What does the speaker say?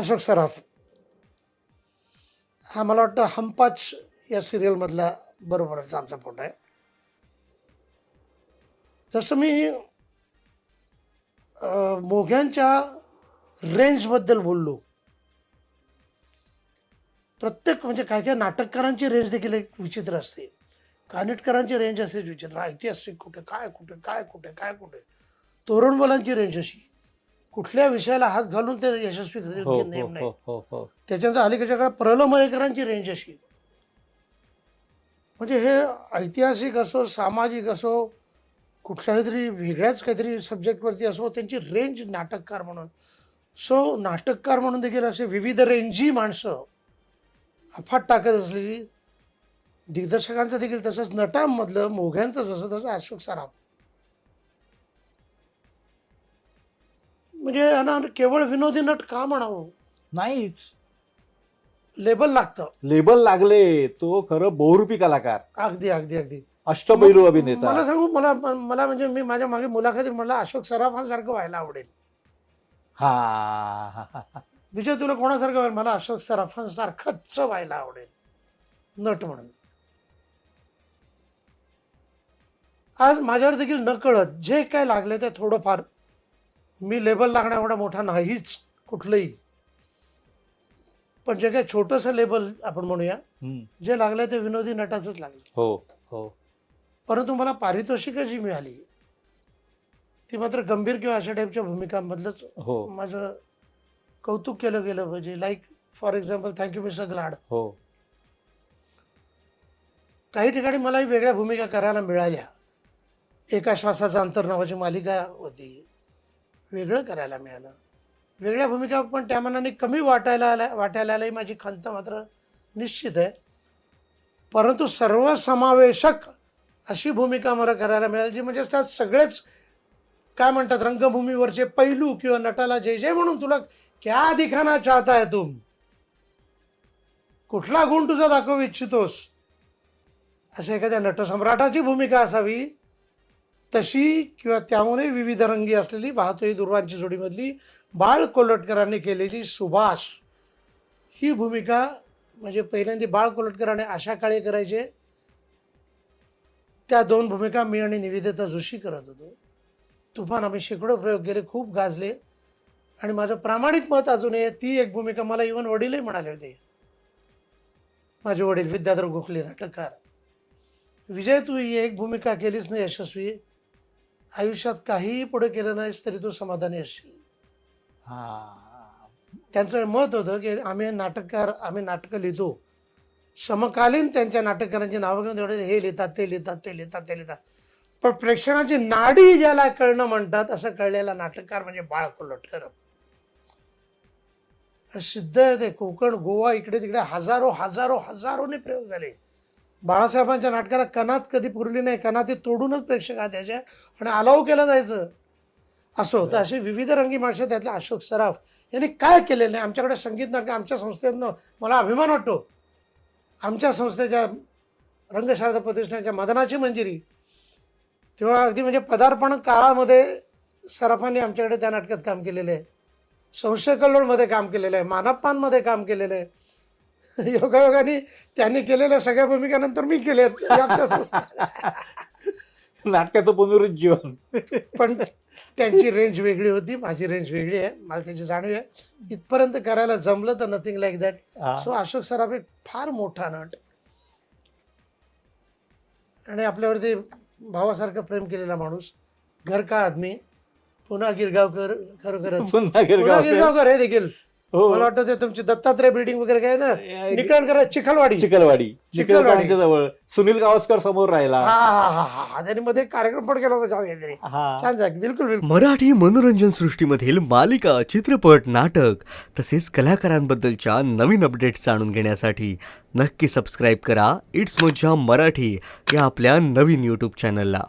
अशोक सराफ. हा मला वाटतं हंपाच या सिरियलमधला बरोबरच आमचा फोटो आहे. जसं मी मोघ्यांच्या रेंजबद्दल बोललो. प्रत्येक म्हणजे काय काय नाटककारांची रेंज देखील एक विचित्र असते. कानिटकरांची रेंज असेच विचित्र. ऐतिहासिक कुठे काय कुठे काय कुठे काय कुठे. तोरणवलांची रेंज अशी. कुठल्या विषयाला हात घालून ते यशस्वी हो हे हो नेम नाही हो हो. हो त्याच्यानंतर अलीकडच्या काळात प्रल मयेकरांची रेंज अशी. म्हणजे हे ऐतिहासिक असो सामाजिक असो कुठल्याही तरी वेगळ्याच काहीतरी सब्जेक्टवरती असो त्यांची रेंज नाटककार म्हणून. सो नाटककार म्हणून देखील असे विविध रेंजी माणसं अफाट टाकत असलेली दिग्दर्शकांचं देखील तसंच नटांमधलं मोघ्यांचं जसं तसं अशोक सराफ. म्हणजे यांना केवळ विनोदी नट का म्हणावं? नाहीच. लेबल लागतं. लेबल लागले तो खरं बहुरूपी कलाकार. अगदी अगदी अगदी. अष्टपैलू मला अभिनेता. सांगू मला मला म्हणजे मी माझ्या मागे मुलाखतीत म्हणलं अशोक सराफांसारखं व्हायला आवडेल. हा. विजय तुला कोणासारखं व्हायला मला अशोक सराफांसारखंच व्हायला आवडेल. नट म्हणून. आज माझ्यावर देखील न कळत जे काय लागले ते थोडंफार मी लेबल लागण्या एवढा मोठा नाहीच कुठलंही. पण जे काय छोटंसं लेबल आपण म्हणूया हम्म. जे लागलं ते विनोदी नटाचंच लागलं. हो हो. परंतु मला पारितोषिकं जी मिळाली ती मात्र गंभीर किंवा अशा टाईपच्या भूमिकांमधलंच हो. माझं कौतुक केलं गेलं पाहिजे. Like for example thank you mister glad हो. काही ठिकाणी मलाही वेगळ्या भूमिका करायला मिळाल्या. एका श्वासाचा अंतर नावाची मालिका होती. वेगळं करायला मिळालं. वेगळ्या भूमिका पण त्या मनाने कमी वाटायला आल्या वाटायला आल्याही माझी खंत मात्र निश्चित आहे. परंतु सर्वसमावेशक अशी भूमिका मला करायला मिळाली जी म्हणजे त्यात सगळेच काय म्हणतात रंगभूमीवरचे पैलू किंवा नटाला जे जे म्हणून तुला क्या दिखाना चाहता है तुम? कुठला गुण तुझा दाखवू इच्छितोस? अशा एखाद्या नटसम्राटाची भूमिका असावी तशी किंवा त्याहूनही विविध रंगी असलेली वाहतोही दुर्वांची जोडीमधली बाळ कोल्हटकरांनी केलेली सुभाष ही भूमिका म्हणजे पहिल्यांदा बाळ कोल्हटकरांनी आशा काळे करायचे. त्या दोन भूमिका मी आणि निवेदिता जोशी करत होतो. तुफान आम्ही शेकडो प्रयोग केले खूप गाजले. आणि माझं प्रामाणिक मत अजूनही आहे, ती एक भूमिका मला इवन वडीलही म्हणाले होते. माझे वडील विद्याधर गोखले नाटककार. विजय तू ही एक भूमिका केलीच नाही यशस्वी? आयुष्यात काहीही पुढे केलं नाहीस तरी तू समाधानी असशील. हा. त्यांचं मत होतं की आम्ही नाटककार आम्ही नाटकं लिहितो. समकालीन त्यांच्या नाटककारांची नावं घेऊन तेवढे हे लिहितात ते लिहितात ते लिहितात ते लिहितात. पण प्रेक्षकांची नाडी ज्याला कळणं म्हणतात असं कळलेला नाटककार म्हणजे बाळ कोल्हटकर सिद्ध आहे ते कोकण गोवा इकडे तिकडे हजारो हजारो हजारोने प्रयोग झाले. बाळासाहेबांच्या नाटकाला कणात कधी पुरली नाही कणाती तोडूनच प्रेक्षक हात आणि अलाव केलं जायचं. असं होतं. असे विविध रंगी माणसं त्यातले अशोक सराफ यांनी काय केलेलं आहे आमच्याकडे संगीत नाटक आमच्या संस्थेतनं मला अभिमान वाटतो. आमच्या संस्थेच्या रंगशारदा प्रतिष्ठानच्या मदनाची मंजिरी. तेव्हा अगदी म्हणजे पदार्पण काळामध्ये सराफांनी आमच्याकडे त्या नाटकात काम केलेलं आहे. संशय कल्लोळमध्ये काम केलेलं आहे. मानप्पांमध्ये काम केलेलं आहे. योगायोगाने त्यांनी केलेल्या सगळ्या भूमिकानंतर मी केले. नाटकाचं पुनरुज्जीवन पण त्यांची रेंज वेगळी होती माझी रेंज वेगळी आहे मला त्याची जाणीव आहे इथपर्यंत करायला जमलं तर nothing like that. So Ashok Saraf एक फार मोठा नट आणि आपल्यावरती भावासारखं प्रेम केलेला माणूस घर का आदमी पुन्हा गिरगावकर खरोखरच पुन्हा गिरगावकर. हे देखील मला वाटतं ते तुमची दत्तात्रय बिल्डिंग वगैरे काय ना निकळकर चिखलवाडी. चिखलवाडी. चिखलवाडी. चिखलवाडीच्या जवळ सुनील गावस्कर समोर राहिला. हा हा हा हा हा. त्यांनी मध्ये कार्यक्रम पण केला होता छान हा. बिलकुल बिलकुल. मराठी मनोरंजन सृष्टीमधील मालिका चित्रपट नाटक तसेच कलाकारांबद्दलच्या नवीन अपडेट्स जाणून घेण्यासाठी नक्की सबस्क्राईब करा. इट्स मज्जा मराठी या आपल्या नवीन यूट्यूब चॅनलला